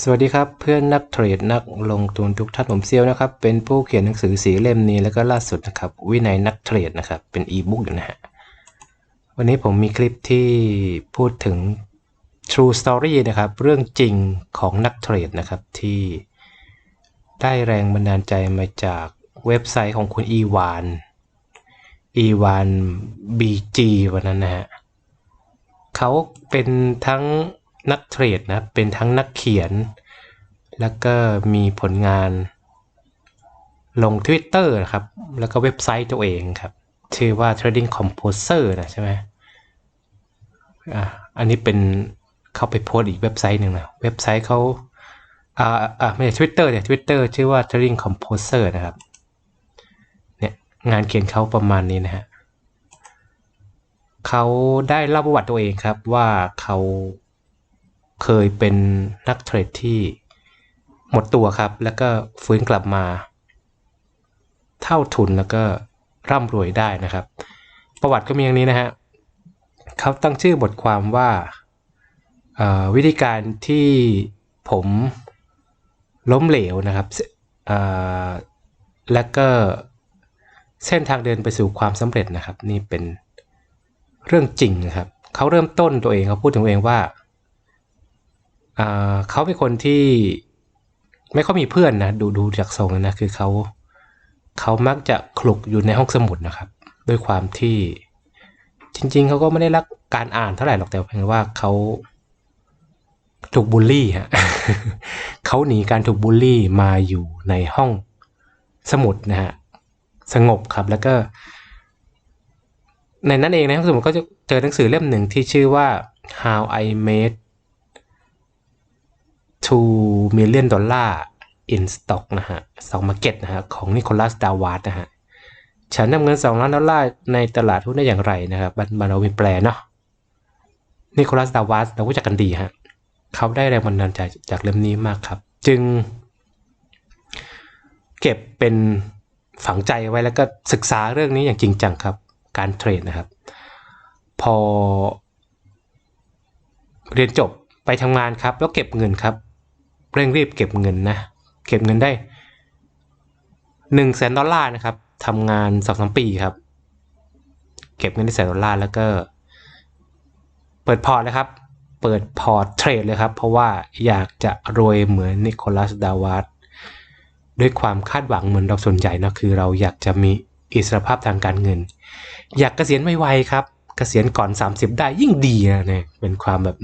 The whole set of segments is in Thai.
สวัสดีครับเพื่อนนักเทรดนักลงทุนทุกท่านผมเซียวนะครับ เป็นผู้เขียนหนังสือสีเล่มนี้แล้วก็ล่าสุดนะครับ วินัยนักเทรดนะครับ เป็นอีบุ๊กอยู่นะฮะวันนี้ผมมีคลิปที่พูดถึง True Story นะครับ เรื่องจริงของนักเทรดนะครับ ที่ได้แรงบันดาลใจมาจากเว็บไซต์ของคุณอีวานอีวานบีจีวันนั้นนะฮะเขาเป็นทั้ง นักเทรดนะเป็นทั้งนักเขียน แล้วก็มีผลงาน ลง Twitter นะครับ แล้วก็เว็บไซต์ตัวเองครับ ชื่อว่า Trading Composer นะใช่ไหมอ่าอันนี้เป็นเข้าไปโพสอีกเว็บไซต์หนึ่งนะเว็บไซต์เขาอ่าอ่าไม่ใช่ Twitter เนี่ย Twitter ชื่อว่า Trading Composer นะครับเนี่ยงานเขียนเขาประมาณนี้นะฮะเขาได้เล่าประวัติตัวเองครับว่าเขา เคยเป็นนักเทรดที่หมดตัวครับ แล้วก็ฟื้นกลับมา เท่าทุนแล้วก็ร่ำรวยได้นะครับ ประวัติก็มีอย่างนี้นะฮะเขาตั้งชื่อบทความว่าวิธีการที่ผมล้มเหลวนะครับแล้วก็เส้นทางเดินไปสู่ความสำเร็จนะครับ นี่เป็นเรื่องจริงนะครับ เขาเริ่มต้นตัวเองเขาพูดถึงตัวเองว่า เขาเป็นคนที่ไม่ค่อยมีเพื่อนนะดูดูจากทรงนะคือเขาเขามักจะคลุกอยู่ในห้องสมุดนะครับ ด้วยความที่จริง ๆเขาก็ไม่ได้รักการอ่านเท่าไหร่หรอกแต่เพียงว่าเขาถูกบูลลี่ฮะเขาหนีการถูกบูลลี่มาอยู่ในห้องสมุดนะฮะสงบครับแล้วก็ ในนั้นเองในะครับสมมติก็จะเจอหนังสือเล่มหนึ่งที่ชื่อว่า How I Made Two Million Dollar in Stock นะฮะ Stock Market นะฮะของนิโคลัสดาวาร์ดนะฮะฉันนำเงิน 2 ล้านดอลลาร์ในตลาดหุ้นได้อย่างไรนะครับบันบันเรามีแปลเนาะนิโคลัสดาวาร์ดเรารู้จักกันดีฮะเขาได้แรงบันดาลใจจากเล่มนี้มากครับ จึง เก็บเป็นฝังใจไว้แล้วก็ศึกษาเรื่องนี้อย่างจริงจังครับ การเทรดนะครับ พอ เรียนจบไปทำงานครับ แล้วเก็บเงินครับ เร่งรีบเก็บเงินนะ เก็บเงินได้หนึ่งแสนดอลลาร์นะครับทำงานสองสามปีครับ เก็บเงินได้แสนดอลลาร์แล้วก็ เปิดพอร์ตเลยครับ เปิดพอร์ตเทรดเลยครับ เพราะว่าอยากจะรวยเหมือนนิโคลัสดาวาร์ดด้วยความคาดหวังเหมือนเราส่วนใหญ่นะคือ เราอยากจะมีอิสรภาพทางการเงิน อยากเกษียณไวๆครับ เกษียณก่อน 30 ได้ยิ่งดีนะเนี่ยเป็นความแบบ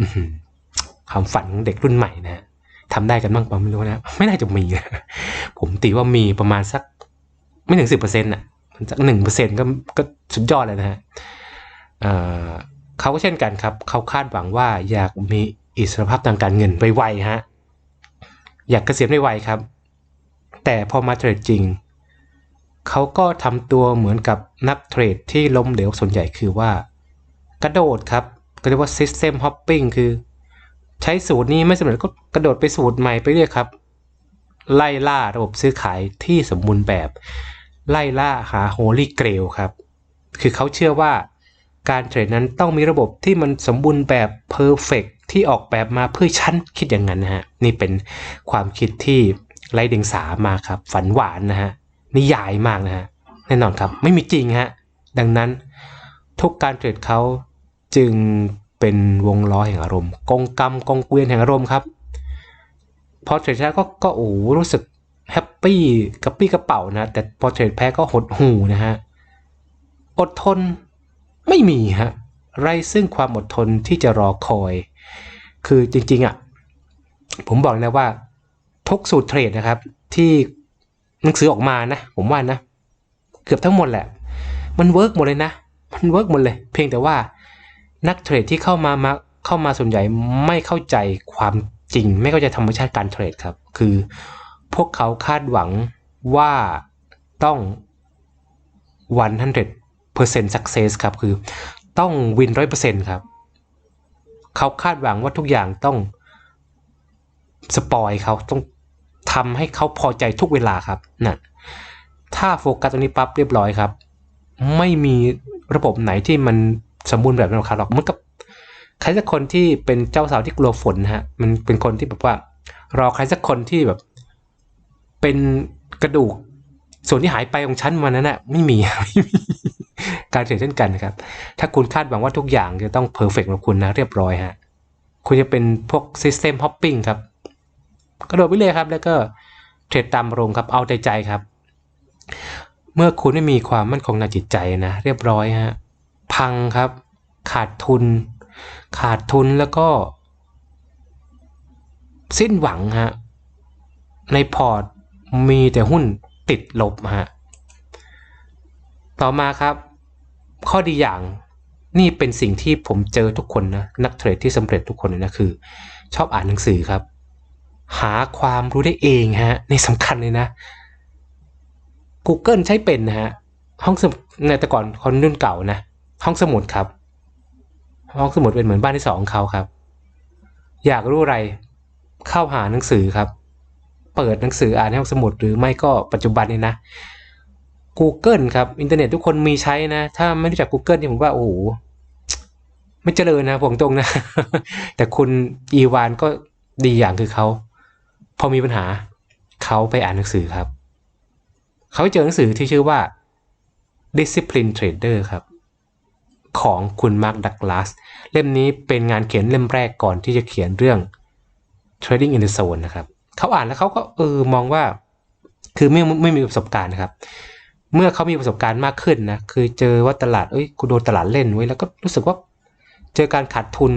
ความฝันของเด็กรุ่นใหม่นะ ทำได้กันบ้างเปล่าไม่รู้นะ ไม่น่าจะมีนะผมตีว่ามีประมาณสักไม่ถึงสิบเปอร์เซ็นต์อะสักหนึ่งเปอร์เซ็นต์ก็ก็สุดยอดเลยนะฮะเอ่อเขาก็เช่นกันครับ เขาคาดหวังว่าอยากมีอิสรภาพทางการเงินไวๆฮะ อยากเกษียณไวๆครับ แต่พอมาเทรดจริง เขาก็ทำตัวเหมือนกับนักเทรดที่ล้มเหลวส่วนใหญ่คือว่า กระโดดครับก็เรียกว่า system hopping คือ ใช้สูตรนี้ไม่สำเร็จก็กระโดดไปสูตรใหม่ไปเรื่อยครับ ไล่ล่าระบบซื้อขายที่สมบูรณ์แบบ ไล่ล่าหา holy grail ครับ คือเขาเชื่อว่าการเทรดนั้นต้องมีระบบที่มันสมบูรณ์แบบ perfect ที่ออกแบบมาเพื่อฉันคิดอย่างนั้นนะฮะ นี่เป็นความคิดที่ไร้เดียงสามาครับ ฝันหวานนะฮะนิยายมากนะฮะแน่นอนครับไม่มีจริงฮะดังนั้นทุกการเทรดเขาจึง เป็นวงล้อแห่งอารมณ์กงกรรมกงเกวียนแห่งอารมณ์ครับ พอเทรดชนะก็ก็โอ้รู้สึกแฮปปี้กระปี้กระเป๋านะ แต่พอเทรดแพ้ก็หดหูนะฮะ อดทนไม่มีฮะไรซึ่งความอดทนที่จะรอคอย คือจริง ๆอะผมบอกนะว่าทุกสูตรเทรดนะครับ ที่หนังสือออกมานะ ผมว่านะ เกือบทั้งหมดแหละ มันเวิร์กหมดเลยนะ มันเวิร์กหมดเลย เพียงแต่ว่า นักเทรดที่เข้ามามาเข้ามาส่วนใหญ่ไม่เข้าใจความจริง ไม่เข้าใจธรรมชาติการเทรดครับ คือพวกเขาคาดหวังว่าต้อง100% success ครับ คือต้องวิน100%ครับ เขาคาดหวังว่าทุกอย่างต้องสปอยเขาต้องทำให้เขาพอใจทุกเวลาครับนั่นถ้าโฟกัสตรงนี้ปั๊บเรียบร้อยครับ ไม่มีระบบไหนที่มัน สมบูรณ์แบบนั้นหรอกครับหรอกมันกับใครสักคนที่เป็นเจ้าสาวที่กลัวฝนฮะ มันเป็นคนที่แบบว่า รอใครสักคนที่แบบ เป็นกระดูก ส่วนที่หายไปของฉันวันนั้นน่ะไม่มีไม่มีการเทรดเช่นกันนะครับ ถ้าคุณคาดหวังว่าทุกอย่างจะต้องเพอร์เฟกต์ของคุณนะเรียบร้อยฮะ คุณจะเป็นพวก System Hopping ครับ กระโดดไปเลยครับ แล้วก็เทรดตามอารมณ์ครับ เอาใจใจครับ เมื่อคุณไม่มีความมั่นคงในจิตใจนะ เรียบร้อยฮะ พังครับ ขาดทุน ขาดทุนแล้วก็ สิ้นหวังฮะในพอร์ตมีแต่หุ้นติดลบฮะต่อมาครับ ข้อดีอย่างนี่เป็นสิ่งที่ผมเจอทุกคนนะนักเทรดที่สำเร็จทุกคนเลยนะคือ ชอบอ่านหนังสือครับ หาความรู้ได้เองฮะนี่สำคัญเลยนะ Google ใช้เป็นนะฮะห้องสมุดในแต่ก่อนคนรุ่นเก่านะ ห้องสมุดครับ ห้องสมุดเป็นเหมือนบ้านที่สองของเขาครับ อยากรู้อะไรเข้าหาหนังสือครับ เปิดหนังสืออ่านในห้องสมุดหรือไม่ก็ปัจจุบันนี้นะ Google ครับอินเทอร์เน็ตทุกคนมีใช้นะ ถ้าไม่รู้จัก Google เนี่ยผมว่าโอ้โหไม่เจริญนะผมตรงนะ แต่คุณอีวานก็ดีอย่างคือเขาพอมีปัญหาเขาไปอ่านหนังสือครับ เขาเจอหนังสือที่ชื่อว่า Discipline Trader ครับ ของคุณมาร์คดักลาสเล่มนี้เป็นงานเขียนเล่มแรกก่อนที่จะเขียนเรื่อง Trading in the Zone นะครับเขาอ่านแล้วเขาก็เออมองว่า คือไม่ไม่มีประสบการณ์นะครับ เมื่อเขามีประสบการณ์มากขึ้นนะคือเจอว่าตลาดเอ้ยกูโดนตลาดเล่นไว้แล้วก็รู้สึกว่า เจอการขาดทุน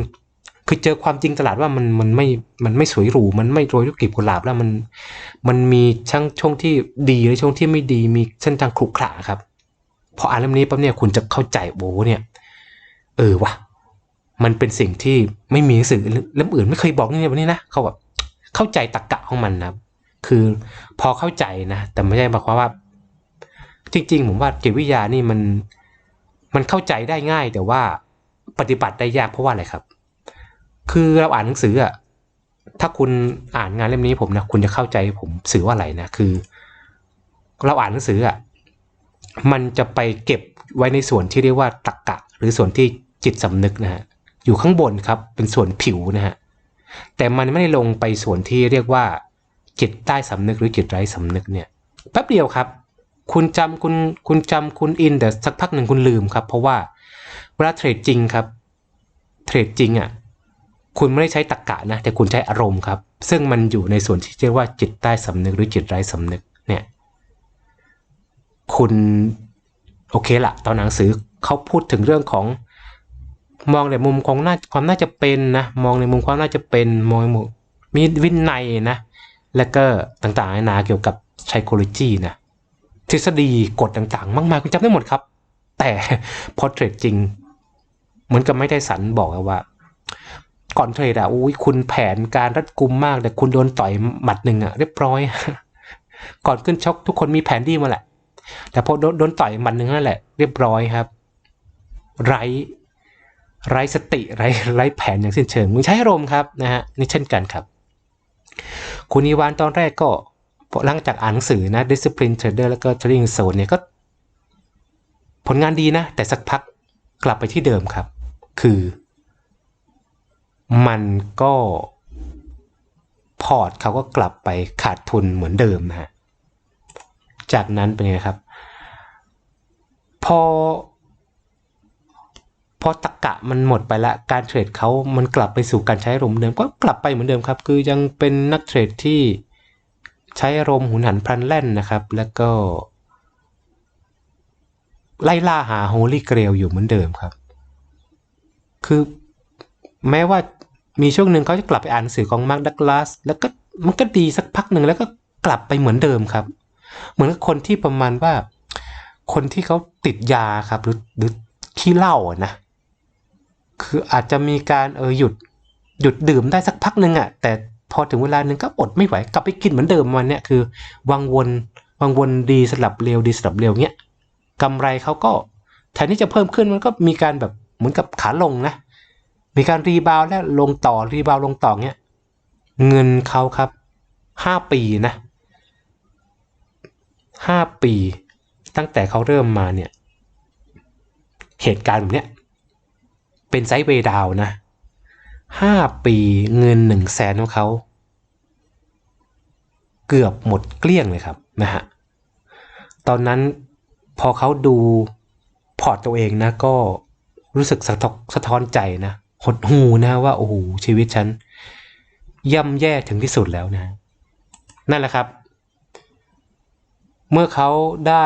คือเจอความจริงตลาดว่ามันมันไม่มันไม่สวยหรูมันไม่โรยด้วยกลีบกุหลาบแล้วมัน มันมีช่างช่วงที่ดีและช่วงที่ไม่ดีมีเส้นทางขรุขระครับพออ่านเล่มนี้ปั๊บเนี่ยคุณจะเข้าใจโอ้เนี่ย เออวะมันเป็นสิ่งที่ไม่มีหนังสือเล่มอื่นไม่เคยบอกนี่วันนี้นะเขาแบบเข้าใจตรกกะของมันนะคือพอเข้าใจนะ แต่ไม่ใช่หมายความว่า จริง ๆ ผมว่าจิตวิทยานี่มันมันเข้าใจได้ง่าย แต่ว่าปฏิบัติได้ยากเพราะว่าอะไรครับ คือเราอ่านหนังสืออะถ้าคุณอ่านงานเล่มนี้ผมนะคุณจะเข้าใจผมสื่อว่าอะไรนะคือ เราอ่านหนังสืออะมันจะไปเก็บไว้ในส่วนที่เรียกว่าตรกกะ หรือส่วนที่ จิตสำนึกนะฮะอยู่ข้างบนครับเป็นส่วนผิวนะฮะแต่มันไม่ได้ลงไปส่วนที่เรียกว่า จิตใต้สำนึกหรือจิตไร้สำนึกเนี่ยแป๊บเดียวครับ คุณจำคุณคุณจำคุณอินแต่สักพักหนึ่งคุณลืมครับ เพราะว่าเวลาเทรดจริงครับเทรดจริงอะคุณไม่ได้ใช้ตรกกะนะ แต่คุณใช้อารมณ์ครับ ซึ่งมันอยู่ในส่วนที่เรียกว่าจิตใต้สำนึกหรือจิตไร้สำนึกเนี่ยคุณโอเคละตอนหนังสือเขาพูดถึงเรื่องของ มองในมุมของน่าความน่าจะเป็นนะมองในมุมความน่าจะเป็นมองในมุมมีวินัยนะแล้วก็ต่างๆนานาเกี่ยวกับ psychology นะทฤษฎีกฎต่างๆ มากมายคุณจำได้หมดครับ แต่พอเทรดจริง เหมือนกับไม่ได้สันบอกว่า ก่อนเทรดอะอุ้ยคุณแผนการรัดกุมมาก แต่คุณโดนต่อยหมัดหนึ่งอะเรียบร้อย ก่อนขึ้นชกทุกคนมีแผนดีมาแหละ แต่พอโดนโดนต่อยหมัดหนึ่งนั่นแหละ เรียบร้อยครับ ไร้ ไร้สติไร้ไร้แผนอย่างสิ้นเชิงมึงใช้อารมณ์ครับนะฮะนี่เช่นกันครับ คุณอีวานตอนแรกก็หลังจากอ่านหนังสือนะ Discipline Trader แล้วก็ Trading Zone เนี่ยก็ ผลงานดีนะ แต่สักพักกลับไปที่เดิมครับ คือ มันก็พอร์ตเขาก็กลับไปขาดทุนเหมือนเดิมนะฮะจากนั้นเป็นไงครับ พอ พอตะกะมันหมดไปละ การเทรดเขามันกลับไปสู่การใช้อารมณ์เดิม ก็กลับไปเหมือนเดิมครับ คือยังเป็นนักเทรดที่ใช้อารมณ์หุนหันพลันแล่นนะครับ แล้วก็ ไล่ล่าหาโฮลี่เกรลอยู่เหมือนเดิมครับ คือแม้ว่ามีช่วงหนึ่งเขาจะกลับไปอ่านหนังสือของมาร์คดักลาสแล้วก็มันก็ดีสักพักหนึ่งแล้วก็กลับไปเหมือนเดิมครับ เหมือนกับคนที่ประมาณว่า คนที่เขาติดยาครับ หรือหรือขี้เหล้านะ คืออาจจะมีการเออหยุดหยุดดื่มได้สักพักหนึ่งอะแต่พอถึงเวลาหนึ่งก็อดไม่ไหวกลับไปกินเหมือนเดิมวันเนี้ยคือ วังวนวังวนดีสลับเร็วดีสลับเร็วเนี้ยกำไรเขาก็แทนที่จะเพิ่มขึ้นมันก็มีการแบบเหมือนกับขาลงนะ มีการรีบาวแล้วลงต่อรีบาวลงต่อเนี้ยเงินเขาครับห้าปีนะห้าปี ตั้งแต่เขาเริ่มมาเนี่ย เหตุการณ์แบบเนี้ย เป็นไซด์เวดาวนะห้าปีเงินหนึ่งแสนของเขา เกือบหมดเกลี้ยงเลยครับนะฮะตอนนั้นพอเขาดูพอร์ตตัวเองนะก็รู้สึกสะทกสะท้อนใจนะหดหูนะว่าโอ้โหชีวิตฉัน ย่ำแย่ถึงที่สุดแล้วนะ นั่นแหละครับ เมื่อเขาได้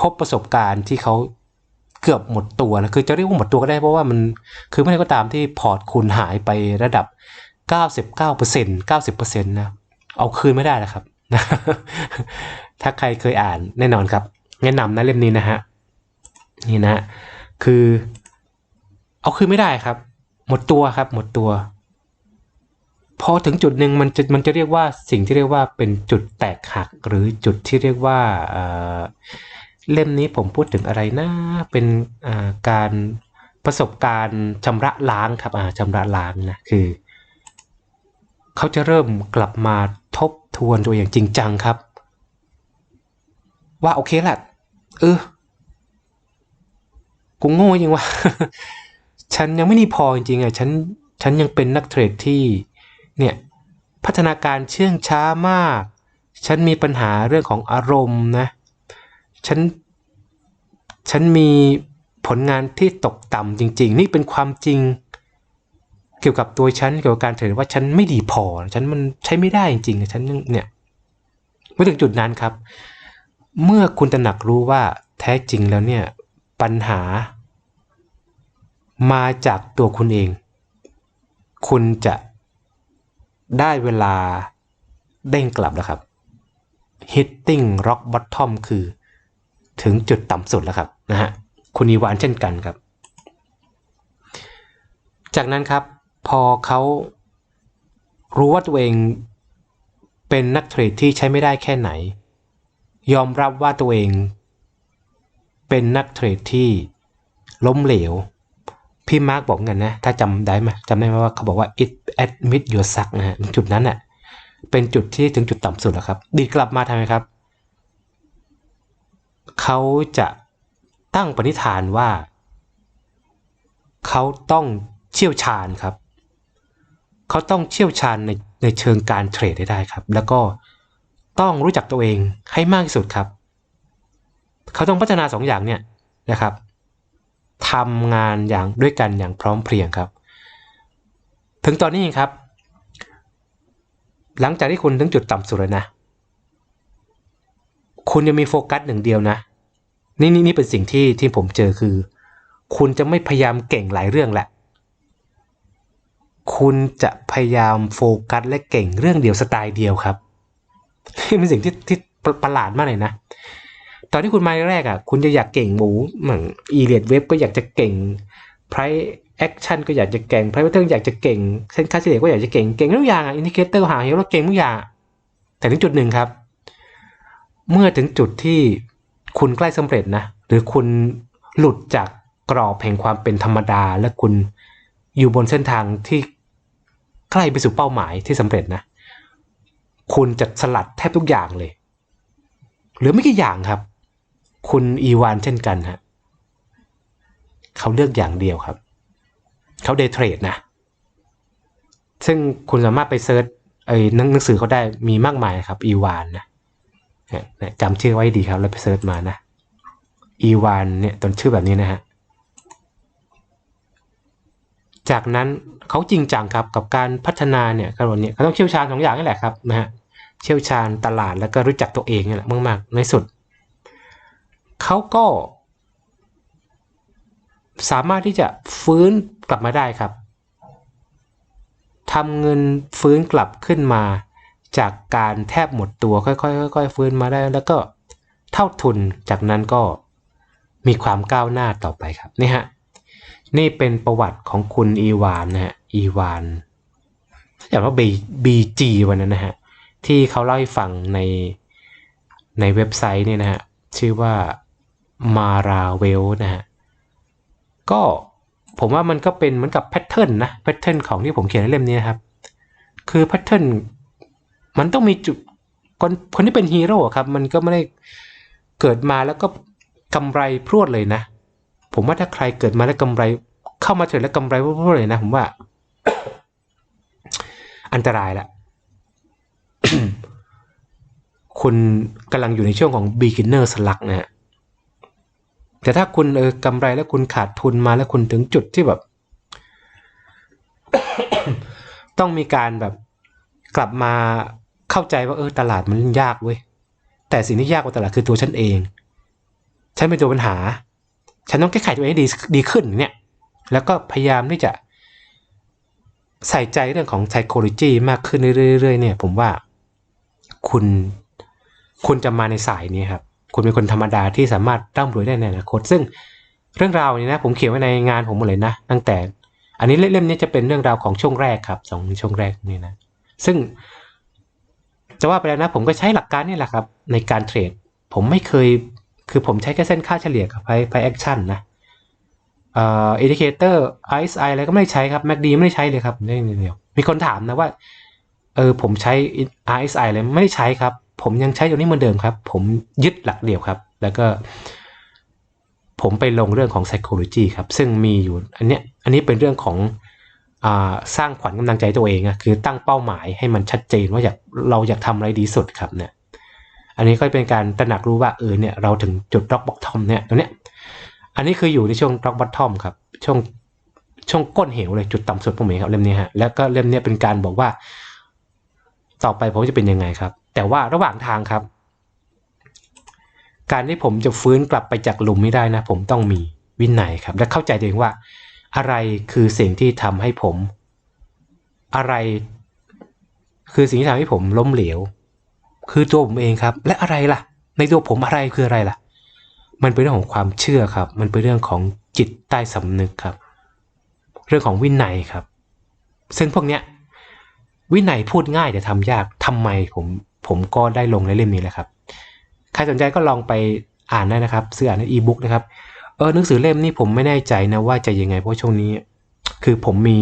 พบประสบการณ์ที่เขา เกือบหมดตัวนะคือจะเรียกว่าหมดตัวก็ได้เพราะว่ามันคือไม่ได้ก็ตามที่พอร์ตคุณหายไประดับ 99% 90%นะเอาคืนไม่ได้แล้วครับ ถ้าใครเคยอ่านแน่นอนครับ แนะนำนะเล่มนี้นะฮะนี่นะฮะคือ เอาคืนไม่ได้ครับ หมดตัวครับ หมดตัวพอถึงจุดหนึ่งมันจะมันจะเรียกว่าสิ่งที่เรียกว่าเป็นจุดแตกหักหรือจุดที่เรียกว่า เล่มนี้ผมพูดถึงอะไรนะ เป็นการประสบการณ์ชำระล้างครับอ่าชำระล้างนะคือ เขาจะเริ่มกลับมาทบทวนตัวอย่างจริงจังครับ ว่าโอเคแหละเออกูโง่จริงวะฉันยังไม่ดีพอจริงๆอะฉันฉันยังเป็นนักเทรดที่เนี่ยพัฒนาการเชื่องช้ามาก ฉันมีปัญหาเรื่องของอารมณ์นะ ฉัน ฉันมีผลงานที่ตกต่ำจริง ๆ นี่เป็นความจริง เกี่ยวกับตัวฉันเกี่ยวกับการเทรดว่าฉันไม่ดีพอ ฉันมันใช้ไม่ได้จริงๆฉันเนี่ยเมื่อถึงจุดนั้นครับ เมื่อคุณตระหนักรู้ว่าแท้จริงแล้วเนี่ยปัญหา มาจากตัวคุณเอง คุณจะได้เวลาเด้งกลับแล้วครับ hitting rock bottom คือ ถึงจุดต่ำสุดแล้วครับนะฮะคุณอีวานเช่นกันครับ จากนั้นครับพอเขารู้ว่าตัวเองเป็นนักเทรดที่ใช้ไม่ได้แค่ไหน ยอมรับว่าตัวเองเป็นนักเทรดที่ล้มเหลว พี่มาร์กบอกกันนะ ถ้าจำได้ไหมจำได้ไหมว่าเขาบอกว่า it admit your suck นะฮะจุดนั้นน่ะเป็นจุดที่ถึงจุดต่ำสุดแล้วครับ ดีดกลับมาทำไมครับ เขาจะตั้งปณิธานว่า เขาต้องเชี่ยวชาญครับ เขาต้องเชี่ยวชาญในในเชิงการเทรดได้ครับ แล้วก็ต้องรู้จักตัวเองให้มากที่สุดครับ เขาต้องพัฒนาสองอย่างเนี่ยนะครับทำงานอย่างด้วยกันอย่างพร้อมเพรียงครับ ถึงตอนนี้เองครับ หลังจากที่คุณถึงจุดต่ำสุดเลยนะ คุณจะมีโฟกัสหนึ่งเดียวนะ นี่นี่นี่เป็นสิ่งที่ที่ผมเจอคือ คุณจะไม่พยายามเก่งหลายเรื่องแหละ คุณจะพยายามโฟกัสและเก่งเรื่องเดียวสไตล์เดียวครับนี่เป็นสิ่งที่ที่ประหลาดมากเลยนะ ตอนที่คุณมาแรกอะ คุณจะอยากเก่งหมูเหมือนอีเลียดเว็บก็อยากจะเก่งไพรแอคชั่นก็อยากจะเก่งไพรเวทเทอร์อยากจะเก่งเส้นค่าเฉลี่ยก็อยากจะเก่ง เก่งทุกอย่างอะอินดิเคเตอร์หาเหวเราเก่งทุกอย่าง แต่ถึงจุดหนึ่งครับ เมื่อถึงจุดที่คุณใกล้สำเร็จนะ หรือคุณหลุดจากกรอบแห่งความเป็นธรรมดา และคุณอยู่บนเส้นทางที่ใกล้ไปสู่เป้าหมายที่สำเร็จนะ คุณจะสลัดแทบทุกอย่างเลยหลือไม่กี่อย่างครับ คุณอีวานเช่นกันฮะเขาเลือกอย่างเดียวครับ เขาเดย์เทรดนะ ซึ่งคุณสามารถไปเซิร์ชไอ้หนังสือเขาได้มีมากมายครับอีวานนะเจำชื่อไว้ดีครับ แล้วไปเซิร์ชมานะอีวานเนี่ยต้นชื่อแบบนี้นะฮะ จากนั้นเขาจริงจังครับกับการพัฒนาเนี่ยกระบวนเนี่ยเขาต้องเชี่ยวชาญสองอย่างนี่แหละครับนะฮะเชี่ยวชาญตลาดแล้วก็รู้จักตัวเองนี่แหละมากๆในสุด เขาก็ สามารถที่จะฟื้นกลับมาได้ครับทำเงินฟื้นกลับขึ้นมา จากการแทบหมดตัวค่อยๆค่อยๆฟื้นมาได้ แล้วก็เท่าทุนจากนั้นก็มีความก้าวหน้าต่อไปครับนี่ฮะนี่เป็นประวัติของคุณอีวานนะฮะอีวานอย่างว่าบีจีวันนั้นนะฮะที่เขาเล่าให้ฟังในในเว็บไซต์เนี่ยนะฮะชื่อว่ามาราเวลนะฮะก็ผมว่ามันก็เป็นเหมือนกับแพทเทิร์นนะแพทเทิร์นของที่ผมเขียนในเล่มนี้นะครับ คือแพทเทิร์น มันต้องมีจุดคนคนที่เป็นฮีโร่ครับ มันก็ไม่ได้เกิดมาแล้วก็กำไรพรวดเลยนะ ผมว่าถ้าใครเกิดมาแล้วกำไร เข้ามาเถิดแล้วกำไรพรวดเลยนะ ผมว่า อันตรายละคุณกำลังอยู่ในช่วงของ beginner slug นะฮะแต่ถ้าคุณเออกำไรแล้วคุณขาดทุนมาแล้วคุณถึงจุดที่แบบ ต้องมีการแบบกลับมา เข้าใจว่าเออตลาดมันยากเว้ยแต่สิ่งที่ยากกว่าตลาดคือตัวฉันเอง ฉันเป็นตัวปัญหา ฉันต้องแก้ไขตัวเองให้ดีดีขึ้นเนี่ย แล้วก็พยายามที่จะใส่ใจเรื่องของ psychology มากขึ้นเรื่อยๆเนี่ย ผมว่าคุณคุณจะมาในสายนี้ครับ คุณเป็นคนธรรมดาที่สามารถร่ำรวยได้ในอนาคต ซึ่งเรื่องราวนี้นะ ผมเขียนไว้ในงานผมหมดเลยนะ ตั้งแต่ อันนี้เล่มนี้จะเป็นเรื่องราวของช่วงแรกครับสองช่วงแรกนี่นะ ซึ่ง จะว่าไปแล้วนะผมก็ใช้หลักการนี่แหละครับ ในการเทรด ผมไม่เคย คือผมใช้แค่เส้นค่าเฉลี่ยกับไพไพแอคชั่นนะเอ่ออินดิเคเตอร์ RSI ออะไรก็ไม่ได้ใช้ครับ MACD ไม่ได้ใช้เลยครับนี่เดียวมีคนถามนะว่าเออผมใช้ RSI เลยไม่ได้ใช้ครับ ผมยังใช้ตัวนี้เหมือนเดิมครับ ผมยึดหลักเดียวครับ แล้วก็ ผมไปลงเรื่องของ psychology ครับ ซึ่งมีอยู่อันเนี้ยอันนี้เป็นเรื่องของ สร้างขวัญกำลังใจตัวเองอะคือตั้งเป้าหมายให้มันชัดเจนว่าอยากเราอยากทำอะไรดีสุดครับเนี่ยอันนี้ก็เป็นการตระหนักรู้ว่าเออเนี่ยเราถึงจุด rock bottom เนี่ยตรงเนี้ยอันนี้คืออยู่ในช่วง rock bottom ครับช่วงช่วงก้นเหวเลยจุดต่ำสุดผมเองครับเล่มนี้ฮะแล้วก็เล่มนี้เป็นการบอกว่า ต่อไปผมจะเป็นยังไงครับ แต่ว่าระหว่างทางครับ การที่ผมจะฟื้นกลับไปจากหลุมไม่ได้นะ ผมต้องมีวินัยครับ และเข้าใจตัวเองว่า อะไรคือสิ่งที่ทำให้ผม อะไร คือสิ่งที่ทำให้ผมล้มเหลว คือตัวผมเองครับ และอะไรล่ะ ในตัวผมอะไรคืออะไรล่ะ มันเป็นเรื่องของความเชื่อครับ มันเป็นเรื่องของจิตใต้สำนึกครับ เรื่องของวินัยครับ ซึ่งพวกเนี้ยวินัยพูดง่ายแต่ทำยากทำไมผมผมก็ได้ลงในเล่มนี้แหละครับ ใครสนใจก็ลองไปอ่านได้นะครับ ซื้ออ่านในอีบุ๊กนะครับ ออหนังสือเล่มนี้ผมไม่แน่ใจนะว่าจะยังไงเพราะช่วงนี้ คือผมมี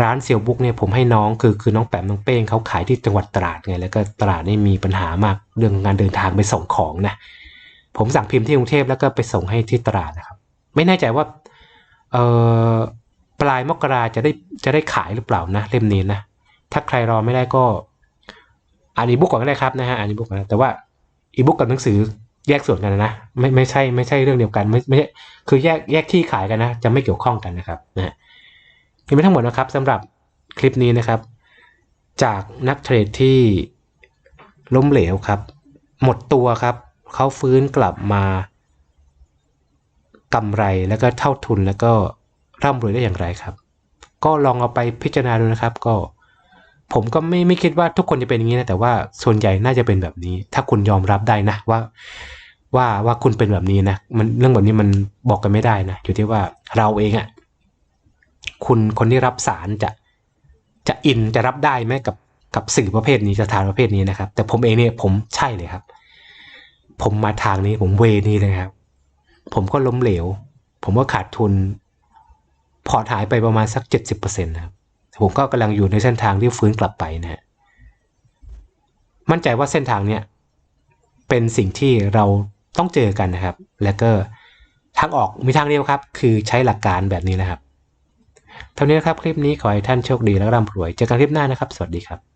ร้านเซียวบุ๊กเนี่ยผมให้น้องคือคือน้องแปมน้องเป้งเขาขายที่จังหวัดตราดไงแล้วก็ตราดนี่มีปัญหามากเรื่องงานเดินทางไปส่งของนะผมสั่งพิมพ์ที่กรุงเทพแล้วก็ไปส่งให้ที่ตราดนะครับ ไม่แน่ใจว่าเออปลายมกราจะได้จะได้ขายหรือเปล่านะเล่มนี้นะถ้าใครรอไม่ได้ก็อ่านอีบุ๊กก่อนก็ได้ครับนะฮะอ่านอีบุ๊กก่อนนะแต่ว่าอีบุ๊กกับหนังสือ แยกส่วนกันนะไม่ไม่ใช่ไม่ใช่เรื่องเดียวกันไม่ไม่ใช่คือแยกแยกที่ขายกันนะ จะไม่เกี่ยวข้องกันนะครับนะฮะนี่เป็นทั้งหมดนะครับสำหรับคลิปนี้นะครับ จากนักเทรดที่ล้มเหลวครับ หมดตัวครับเขาฟื้นกลับมากำไรแล้วก็เท่าทุนแล้วก็ร่ำรวยได้อย่างไรครับ ก็ลองเอาไปพิจารณาดูนะครับ ก็ ผมก็ไม่ไม่คิดว่าทุกคนจะเป็นอย่างนี้นะแต่ว่าส่วนใหญ่น่าจะเป็นแบบนี้ ถ้าคุณยอมรับได้นะว่า ว่าว่าคุณเป็นแบบนี้นะมันเรื่องแบบนี้มันบอกกันไม่ได้นะอยู่ที่ว่าเราเองอะ่ะคุณคนที่รับสารจะจะอินจะรับได้ไหมกับกับสื่อประเภทนี้สถานประเภทนี้นะครับ แต่ผมเองเนี่ยผมใช่เลยครับ ผมมาทางนี้ผมเวนี้เลยครับ ผมก็ล้มเหลว ผมก็ขาดทุน พอร์ตหายไปประมาณสักเจ็ดสิบเปอร์เซ็นต์นะครับ ผมก็กำลังอยู่ในเส้นทางที่ฟื้นกลับไปนะฮะมั่นใจว่าเส้นทางเนี้ยเป็นสิ่งที่เราต้องเจอกันนะครับ แล้วก็ทางออกมีทางเดียวครับ คือใช้หลักการแบบนี้นะครับเท่านี้นะครับคลิปนี้ขอให้ท่านโชคดีและร่ำรวย เจอกันคลิปหน้านะครับ สวัสดีครับ